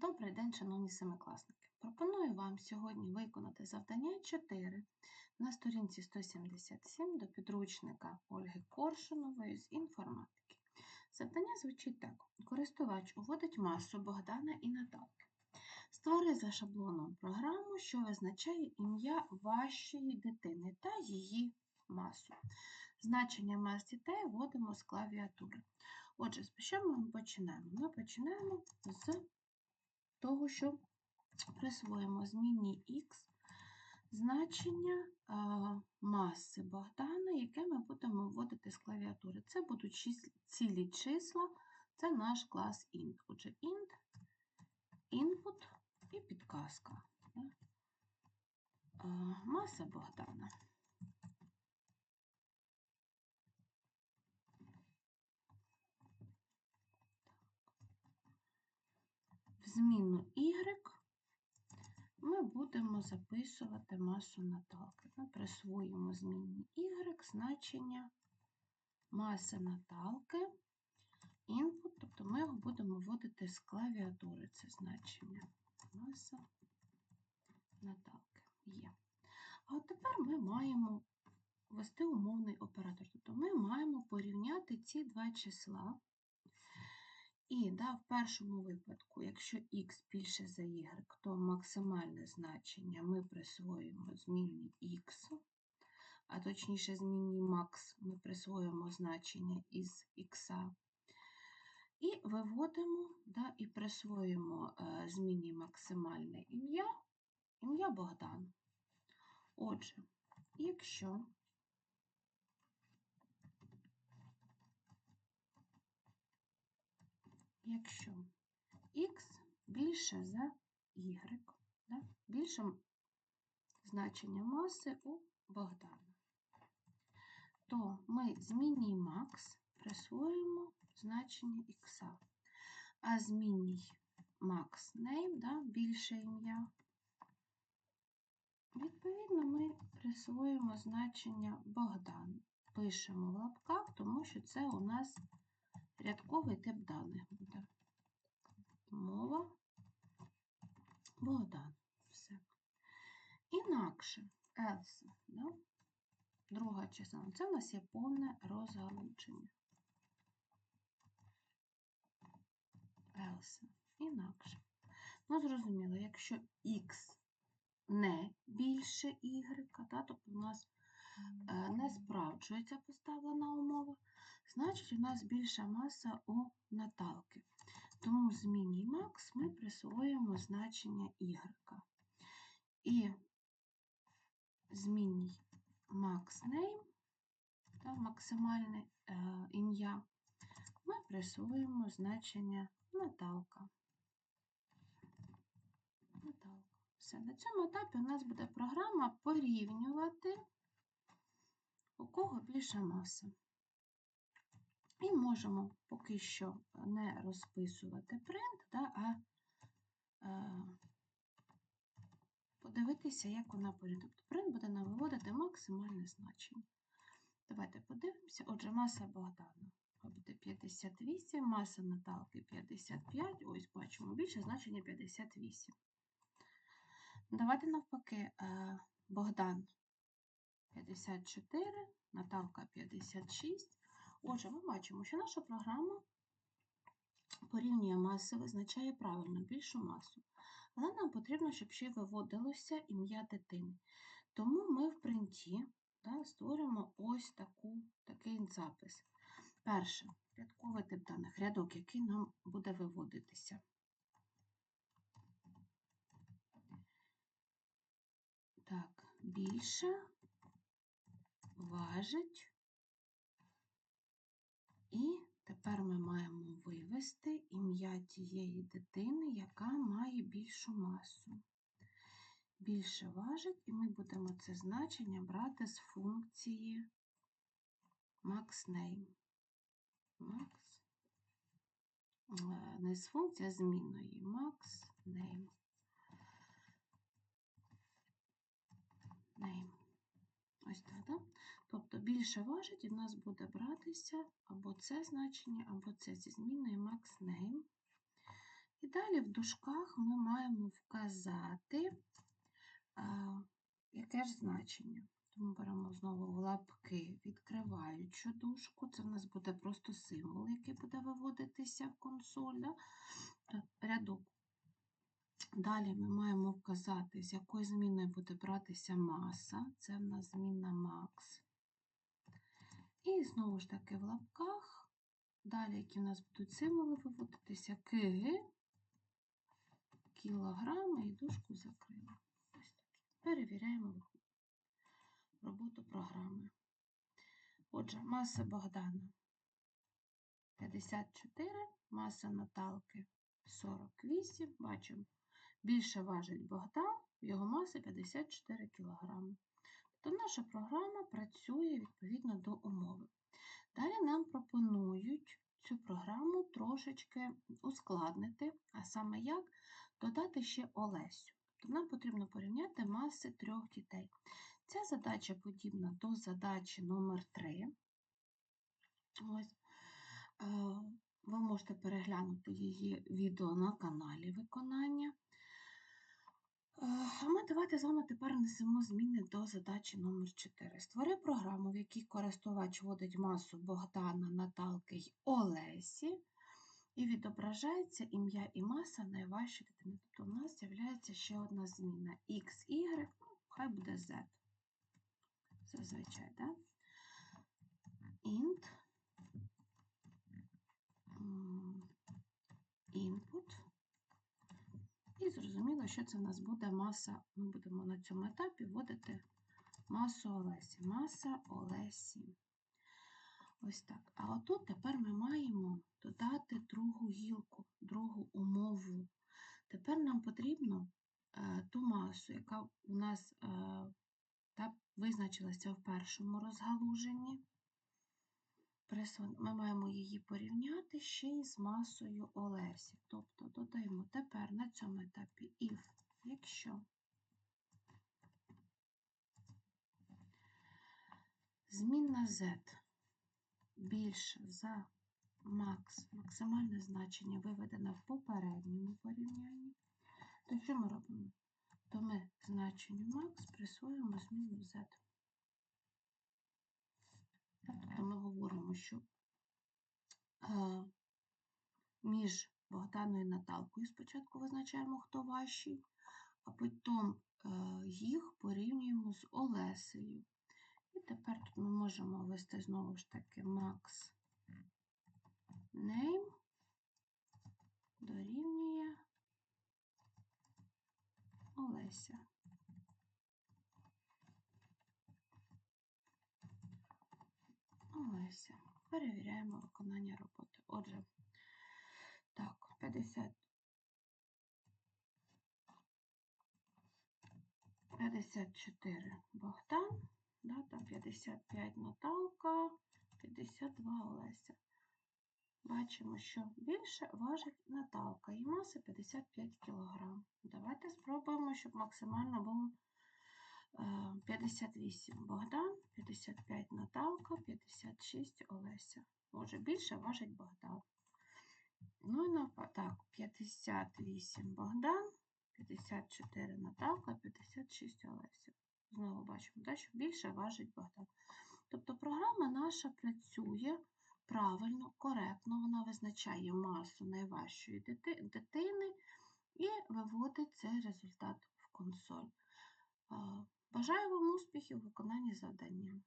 Добрий день, шановні семикласники. Пропоную вам сьогодні виконати завдання 4 на сторінці 177 до підручника Ольги Коршунової з інформатики. Завдання звучить так: користувач уводить масу Богдана і Наталки. Створи за шаблоном програму, що визначає ім'я вашої дитини та її масу. Значення мас дітей вводимо з клавіатури. Отже, з ми починаємо? Ми починаємо з того, що присвоїмо змінні х значення маси Богдана, яке ми будемо вводити з клавіатури. Це будуть цілі числа, це наш клас int. Отже, int, input і підказка. Маса Богдана. В зміну y ми будемо записувати масу Наталки. Ми присвоїмо змінні y значення маси Наталки, input, тобто ми його будемо вводити з клавіатури. Це значення маса Наталки є. А тепер ми маємо ввести умовний оператор. Тобто ми маємо порівняти ці два числа. І да, в першому випадку, якщо х більше за y, то максимальне значення ми присвоїмо змінні х, а точніше змінні max ми присвоїмо значення із х. І виводимо да, і присвоїмо е, максимальне ім'я, ім'я Богдан. Отже, якщо якщо х більше за y, да? більше значення маси у Богдана, то ми змінній max присвоїмо значення х, а змінній max name, да? більше ім'я, відповідно, ми присвоїмо значення Богдан. Пишемо в лапках, тому що це у нас рядковий тип даних буде. Мова Богдан. Все. Інакше else, да? друга частина. Це в нас є повне розгалучення. Else. Інакше. Ну, зрозуміло, якщо x не більше y, да, тобто у нас не справджується поставлена умова, значить у нас більша маса у Наталки. Тому зміні max ми присвоїмо значення y. І змінній max name, та максимальне е, ім'я, ми присвоїмо значення Наталка. Наталка. Все, на цьому етапі у нас буде програма порівнювати, у кого більша маса. І можемо поки що не розписувати принт, да, а е, подивитися, як вона порівняє. Тобто принт буде нам виводити максимальне значення. Давайте подивимося. Отже, маса Богдана буде 58, маса Наталки 55. Ось бачимо більше значення 58. Давайте навпаки, е, Богдан 54, Наталка 56. Отже, ми бачимо, що наша програма порівнює маси, визначає правильно більшу масу. Але нам потрібно, щоб ще виводилося ім'я дитини. Тому ми в принті да, створимо ось таку, такий запис. Перше, рядковий тип даних, рядок, який нам буде виводитися. Так, більше важить. І тепер ми маємо вивести ім'я тієї дитини, яка має більшу масу. Більше важить, і ми будемо це значення брати з функції maxName. Max, е, не з функції, а змінної maxName. Name. Тобто більше важить, і в нас буде братися або це значення, або це зі зміною maxName. І далі в дужках ми маємо вказати, а, яке ж значення. Тому беремо знову лапки відкриваючу дужку. Це в нас буде просто символ, який буде виводитися в консоль. Да? Рядок. Далі ми маємо вказати, з якої зміни буде братися маса. Це в нас змінна макс. І знову ж таки в лапках. Далі, які в нас будуть символи виводитися, кг, кілограми і дужку закрили. Ось такі. Перевіряємо роботу програми. Отже, маса Богдана 54, маса Наталки 48. Бачимо, більше важить Богдан, його маса 54 кг. Тобто наша програма працює відповідно до умови. Далі нам пропонують цю програму трошечки ускладнити, а саме як додати ще Олесю. Тобто нам потрібно порівняти маси трьох дітей. Ця задача подібна до задачі номер 3 Ось. Е, ви можете переглянути її відео на каналі виконання. Давайте з вами тепер несемо зміни до задачі номер 4 Створи програму, в якій користувач вводить масу Богдана, Наталки й Олесі, і відображається ім'я і маса найважчої дитини. Тобто у нас з'являється ще одна зміна X, Y, ну, хай буде Z. Зазвичай, так? Int input. І зрозуміло, що це в нас буде маса. Ми будемо на цьому етапі вводити масу Олесі. Маса Олесі. Ось так. А отут тепер ми маємо додати другу гілку, другу умову. Тепер нам потрібно е, ту масу, яка у нас е, та визначилася в першому розгалуженні. Ми маємо її порівняти ще й з масою Олесі. Тобто додаємо тепер на цьому етапі if, якщо змінна z більше за макс, максимальне значення виведено в попередньому порівнянні, то що ми робимо? То ми значенню макс присвоюємо зміну z. Тобто ми говоримо, що е, між Богданою і Наталкою спочатку визначаємо, хто важчий, а потім е, їх порівнюємо з Олесею. І тепер тут ми можемо ввести знову ж таки Max Name дорівнює Олеся. Олеся. Перевіряємо виконання роботи. Отже, так, 50. 54 Богдан, дата 55 Наталка, 52 Олеся. Бачимо, що більше важить Наталка і маса 55 кг. Давайте спробуємо, щоб максимально було 58 е, Богдан, 55 Наталка, 56 Олеся. Може, більше важить Богдан. Ну і навпаки, так, 58 Богдан, 54 Наталка, 56 Олеся. Знову бачимо, так, що більше важить Богдан. Тобто програма наша працює правильно, коректно, вона визначає масу найважчої дитини і виводить цей результат в консоль. Бажаю вам успіхів у виконанні завдання.